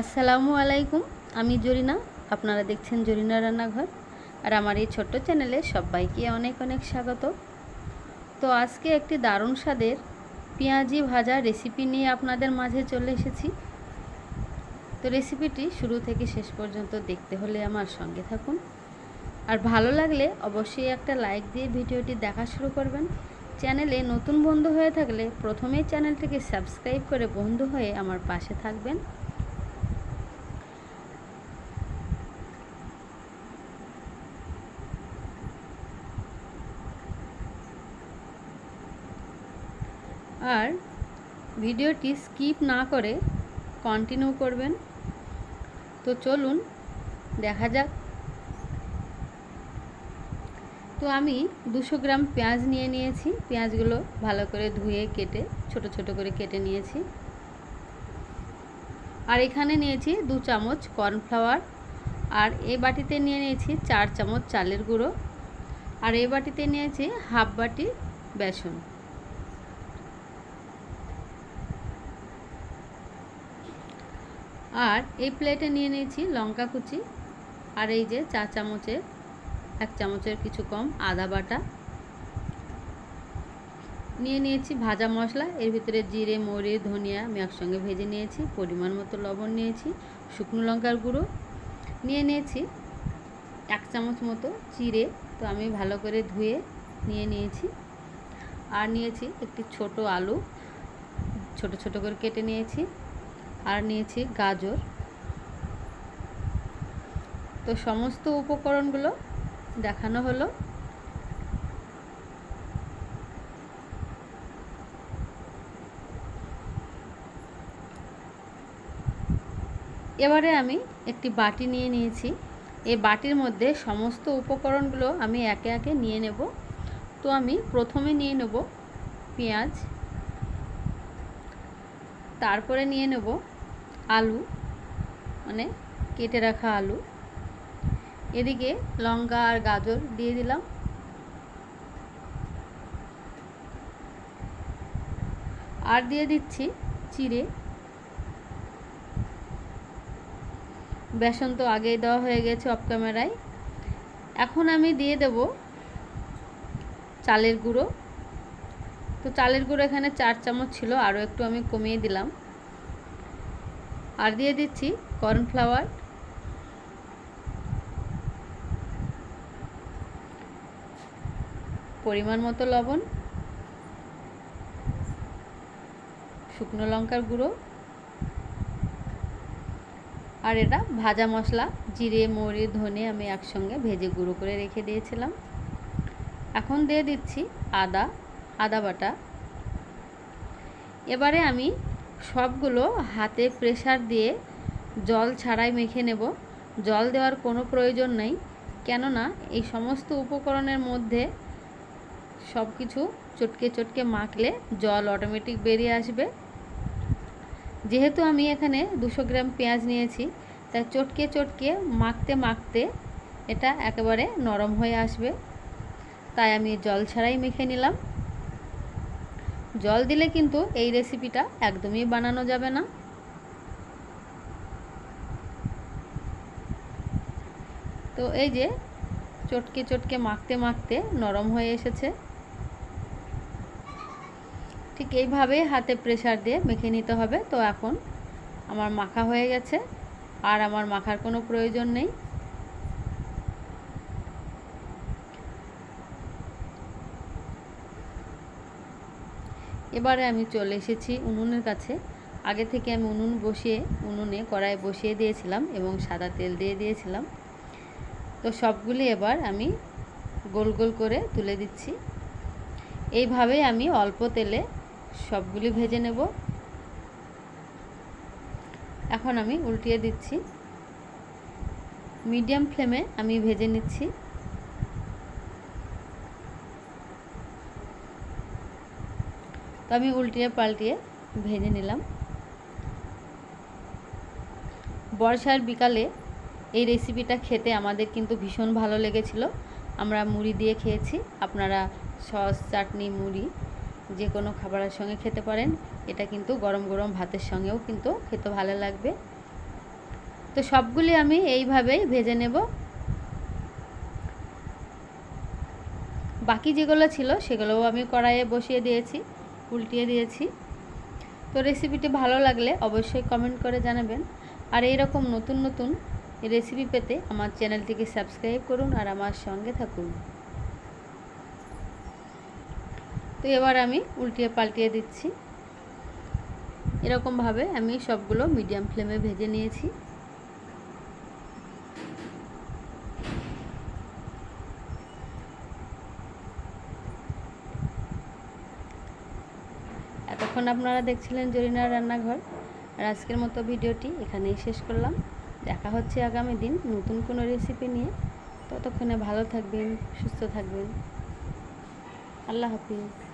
আসসালামু আলাইকুম, আমি জরিনা। আপনারা দেখছেন জরিনা রান্নাঘর আর আমার এই ছোট্ট চ্যানেলে সবাইকে অনেক অনেক স্বাগত। তো আজকে একটি দারুণ স্বাদের পেঁয়াজি ভাজা রেসিপি নিয়ে আপনাদের মাঝে চলে এসেছি। তো রেসিপিটি শুরু থেকে শেষ পর্যন্ত দেখতে হলে আমার সঙ্গে থাকুন। আর ভালো লাগলে অবশ্যই একটা লাইক দিয়ে ভিডিওটি দেখা শুরু করবেন। চ্যানেলে নতুন বন্ধু হয়ে থাকলে প্রথমেই চ্যানেলটিকে সাবস্ক্রাইব করে বন্ধু হয়ে আমার পাশে থাকবেন। আর ভিডিওটি স্কিপ না করে কন্টিনিউ করবেন। তো চলুন, দেখা যাক। তো আমি দুশো গ্রাম পেঁয়াজ নিয়ে নিয়েছি। পেঁয়াজগুলো ভালো করে ধুয়ে কেটে, ছোট ছোট করে কেটে নিয়েছি। আর এখানে নিয়েছি দু চামচ কর্নফ্লাওয়ার। আর এই বাটিতে নিয়ে নিয়েছি চার চামচ চালের গুঁড়ো। আর এই বাটিতে নিয়েছি হাফ বাটি বেসন। আর এই প্লেটে নিয়ে নিয়েছি লঙ্কা কুচি আর এই যে চা চামচের, এক চামচের কিছু কম আদা বাটা। নিয়ে নিয়েছি ভাজা মশলা, এর ভিতরে জিরে, মরে, ধনিয়া, আমি একসঙ্গে ভেজে নিয়েছি, পরিমাণ মতো লবণ নিয়েছি, শুকনো লঙ্কার গুঁড়ো। নিয়ে নিয়েছি এক চামচ মতো চিড়ে, তো আমি ভালো করে ধুয়ে নিয়ে নিয়েছি। আর নিয়েছি একটি ছোট আলু, ছোট ছোট করে কেটে নিয়েছি। আর নিয়েছি গাজর। তো সমস্ত উপকরণগুলো দেখানো হলো। এবারে আমি একটি বাটি নিয়ে নিয়েছি। এই বাটির মধ্যে সমস্ত উপকরণগুলো আমি একে একে নিয়ে নেব। তো আমি প্রথমে নিয়ে নেব পেঁয়াজ। তারপরে নিয়ে নেব আলু মানে কেটে রাখা আলু। এদিকে লঙ্কা আর গাজর দিয়ে দিলাম। আর দিয়ে দিচ্ছি চিড়ে। বেসন তো আগেই দেওয়া হয়ে গেছে অফ ক্যামেরায় এখন আমি দিয়ে দেব চালের গুঁড়ো। তো চালের গুঁড়ো এখানে চার চামচ ছিল, আরও একটু আমি কমিয়ে দিলাম। আর দিয়ে দিচ্ছি কর্নফ্লাওয়ার। পরিমাণ মতো লবণ, শুকনো লঙ্কার গুঁড়ো, আর এটা ভাজা মশলা, জিরে মরি ধনে আমি একসঙ্গে ভেজে গুঁড়ো করে রেখে দিয়েছিলাম। এখন দিয়ে দিচ্ছি আদা আদা বাটা। এবারে আমি সবগুলো হাতে প্রেসার দিয়ে জল ছাড়াই মেখে নেব। জল দেওয়ার কোনো প্রয়োজন নেই, কেননা এই সমস্ত উপকরণের মধ্যে সব কিছু চটকে চটকে মাখলে জল অটোমেটিক বেরিয়ে আসবে। যেহেতু আমি এখানে দুশো গ্রাম পেঁয়াজ নিয়েছি, তাই চটকে চটকে মাখতে মাখতে এটা একেবারে নরম হয়ে আসবে। তাই আমি জল ছাড়াই মেখে নিলাম। জল দিলে কিন্তু এই রেসিপিটা একদমই বানানো যাবে না। তো এই যে চটকে চটকে মাখতে মাখতে নরম হয়ে এসেছে। ঠিক এইভাবে হাতে প্রেসার দিয়ে মেখে নিতে হবে। তো এখন আমার মাখা হয়ে গেছে। আর আমার মাখার কোনো প্রয়োজন নেই। এবারে আমি চলে এসেছি উনুনের কাছে। আগে থেকে আমি উনুন বসিয়ে, উনুনে কড়াই বসিয়ে দিয়েছিলাম এবং সাদা তেল দিয়ে দিয়েছিলাম। তো সবগুলি এবার আমি গোল গোল করে তুলে দিচ্ছি। এইভাবে আমি অল্প তেলে সবগুলি ভেজে নেব। এখন আমি উল্টিয়ে দিচ্ছি। মিডিয়াম ফ্লেমে আমি ভেজে নিচ্ছি। তো আমি উল্টিয়ে পাল্টিয়ে ভেজে নিলাম। বর্ষার বিকালে এই রেসিপিটা খেতে আমাদের কিন্তু ভীষণ ভালো লেগেছিল। আমরা মুড়ি দিয়ে খেয়েছি। আপনারা সস, চাটনি, মুড়ি যে কোনো খাবারের সঙ্গে খেতে পারেন। এটা কিন্তু গরম গরম ভাতের সঙ্গেও কিন্তু খেতে ভালো লাগবে। তো সবগুলি আমি এইভাবেই ভেজে নেব। বাকি যেগুলো ছিল সেগুলোও আমি কড়াইয়ে বসিয়ে দিয়েছি। উল্টিয়ে দিয়েছি। তো রেসিপিটি ভালো লাগলে অবশ্যই কমেন্ট করে জানাবেন। আর এই রকম নতুন নতুন রেসিপি পেতে আমার চ্যানেলটিকে সাবস্ক্রাইব করুন আর আমার সঙ্গে থাকুন। তো এবার আমি উল্টিয়ে পাল্টিয়ে দিচ্ছি। এরকমভাবে আমি সবগুলো মিডিয়াম ফ্লেমে ভেজে নিয়েছি। এতক্ষণ আপনারা দেখছিলেন জরিনার রান্নাঘর। আর আজকের মতো ভিডিওটি এখানেই শেষ করলাম। দেখা হচ্ছে আগামী দিন নতুন কোনো রেসিপি নিয়ে। ততক্ষণে ভালো থাকবেন, সুস্থ থাকবেন। আল্লাহ হাফিজ।